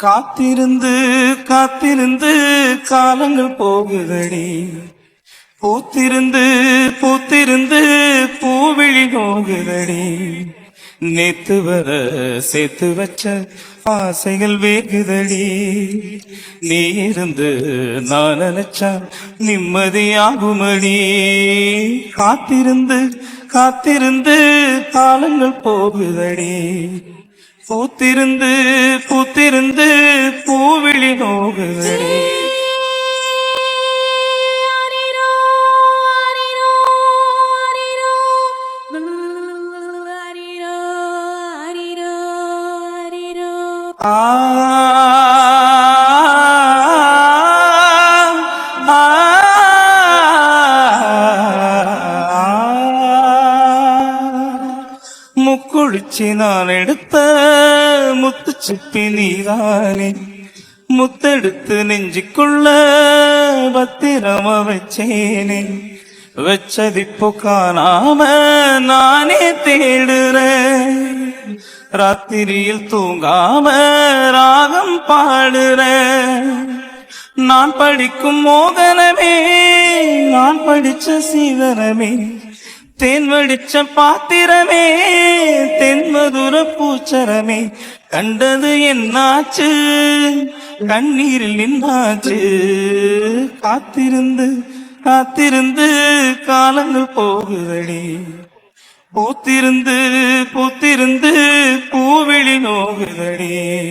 காத்திருந்து காத்திருந்து காலங்கள் போகுதடி. பூத்திருந்து பூத்திருந்து பூவிழி நோகுதடி. நேத்து வர சேர்த்து வச்ச ஆசைகள் வேகுதடி. நீ இருந்து நான் நினைச்சா நிம்மதியாகுமடி. காத்திருந்து காத்திருந்து காலங்கள் போகுதடி. பூத்திருந்து பூத்திருந்து പോകുകടേ ആ മുക്കുഴിച്ചി നാളെടുത്ത മുത്തുച്ചിപ്പി നീ முத்தெடுத்து நெஞ்சுக்குள்ள பத்திரம வச்சேனே. வச்சதிப்பு காணாம நானே தேடுறேன். ராத்திரியில் தூங்காம ராகம் பாடுறேன். நான் படிக்கும் மோகனமே நான் படிச்ச சீதனமே தேன் வடிச்ச பாத்திரமே தென்மதுர பூச்சரமே. கண்டது என்னாச்சு? கண்ணீரில் நின்றாச்சு காத்திருந்து காத்திருந்து காலங்கள் போகுதடி. பூத்திருந்து பூத்திருந்து பூவெளி நோகுதடி.